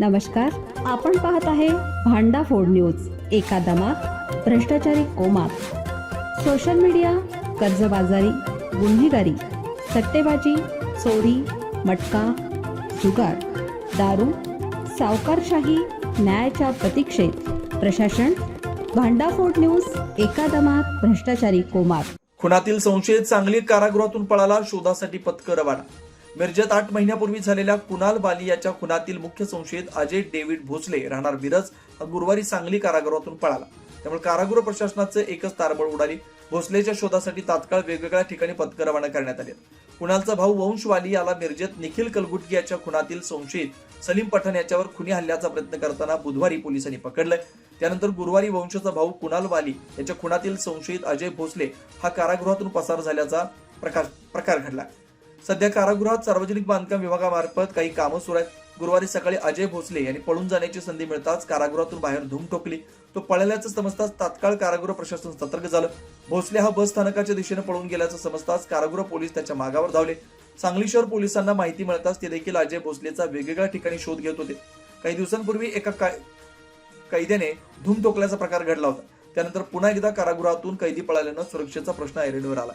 नमस्कार आपण पाहत आहे भांडा फोड न्यूज एका दमात भ्रष्टाचारी कोमात. सोशल मीडिया कर्जबाजारी गुन्हेगारी सट्टेबाजी चोरी मटका जुगार दारू सावकारशाही न्यायाच्या प्रतीक्षेत. प्रशासन भांडाफोड न्यूज एका दमात भ्रष्टाचारी कोमात. खुनातील संशयित सांगली कारागृहातून पळाला शोधासाठी पथकं रवाना. मिरजेत आठ महिन्यापूर्वी झालेल्या कुणाल बाली याच्या खुनातील मुख्य संशयित अजय डेव्हिड भोसले राहणार मिरज हा गुरुवारी सांगली कारागृहातून पळाला. त्यामुळे कारागृह प्रशासनाचं एकच तारबळ उडाली. भोसलेच्या शोधासाठी तात्काळ वेगवेगळ्या ठिकाणी पथकं रवाना करण्यात आली कुणालचा भाऊ वंश वाली याला मिरजेत निखिल कलगुटगी याच्या खुनातील संशयित सलीम पठाण याच्यावर खुनी हल्ल्याचा प्रयत्न करताना बुधवारी पोलिसांनी पकडलंय. त्यानंतर गुरुवारी वंशचा भाऊ कुणाल वाली याच्या खुनातील संशयित अजय भोसले हा कारागृहातून पसार झाल्याचा प्रकार प्रकार घडला. सध्या कारागृहात सार्वजनिक बांधकाम विभागामार्फत काही कामं सुरू आहेत. गुरुवारी सकाळी अजय भोसले यांनी पळून जाण्याची संधी मिळताच कारागृहातून बाहेर धूम ठोकली. तो पळाल्याचं समजताच तात्काळ कारागृह प्रशासन सतर्क झालं. भोसले हा बस स्थानकाच्या दिशेने पळून गेल्याचं समजताच कारागृह पोलीस त्याच्या मागावर धावले. सांगली शहर पोलिसांना माहिती मिळताच ते देखील अजय भोसलेचा वेगवेगळ्या ठिकाणी शोध घेत होते. काही दिवसांपूर्वी एका काय कैद्याने धूम ठोकल्याचा प्रकार घडला होता. त्यानंतर पुन्हा एकदा कारागृहातून कैदी पळाल्यानं सुरक्षेचा प्रश्न ऐरणीवर आला.